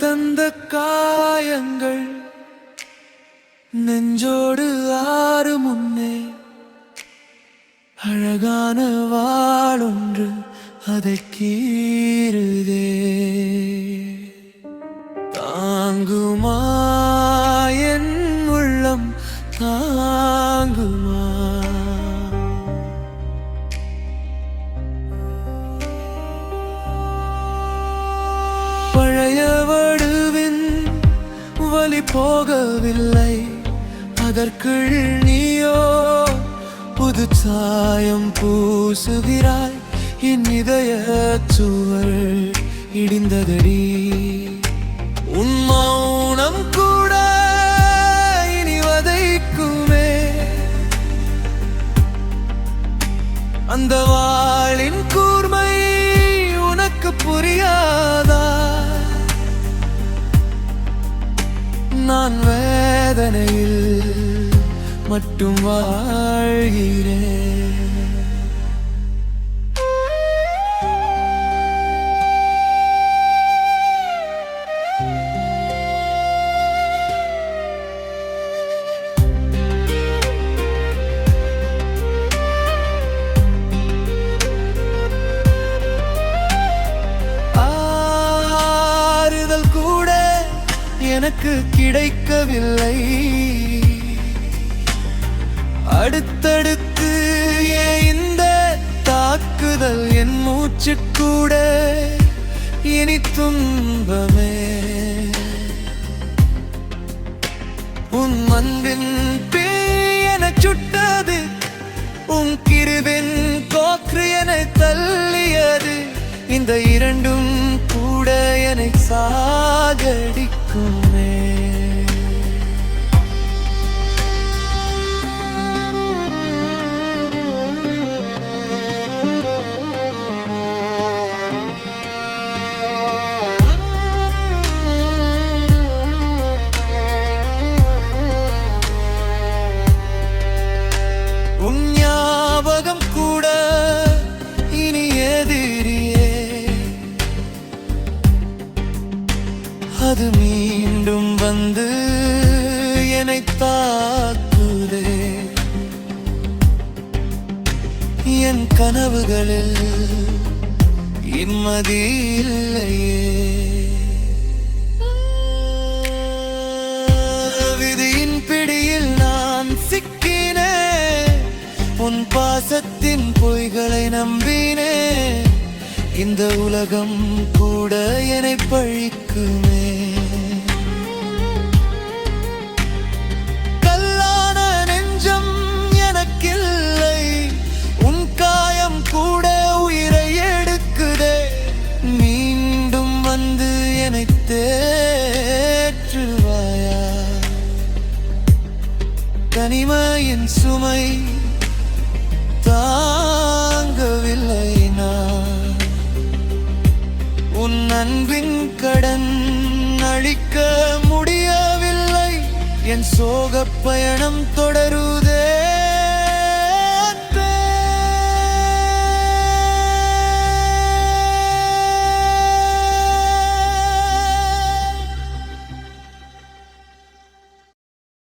தந்த காயங்கள் நெஞ்சோடு ஆறு முன்னே. அழகான வாளொன்று அதை கீழ் வழி போகவில்லை. அதற்குள் நீயோ புது சாயம் பூசுகிறாய். என் இதய சுவர் இடிந்ததடி. உன் மௌனம் கூட இனி வதைக்குமே. அந்த வாளின் கூர்மை உனக்கு புரியாது நான் வேதனையில் மட்டும் வாழ்கிறேன். எனக்கு கிடைக்கவில்லை. அடுத்தடுத்து ஏன் இந்த தாக்குதல் என் மூச்சு கூட இனி துன்பமே. உன் அன்பின் பேய் என சுட்டது உன் கிருவின் கோக்ரு என தள்ளியது இந்த இரண்டும் கூட என்னை சாகடி உன் என்னை தாக்குதே. என் கனவுகளில் இம்மதி இல்லையே. விதியின் பிடியில் நான் சிக்கினே. உன் பாசத்தின் பொய்களை நம்பினே. இந்த உலகம் கூட என்னை பழிக்குமே. தனிமையின் சுமை தாங்கவில்லை நான். உன் அன்பின் கடன் அழிக்க முடியவில்லை. என் சோகப் பயணம் தொடருதே.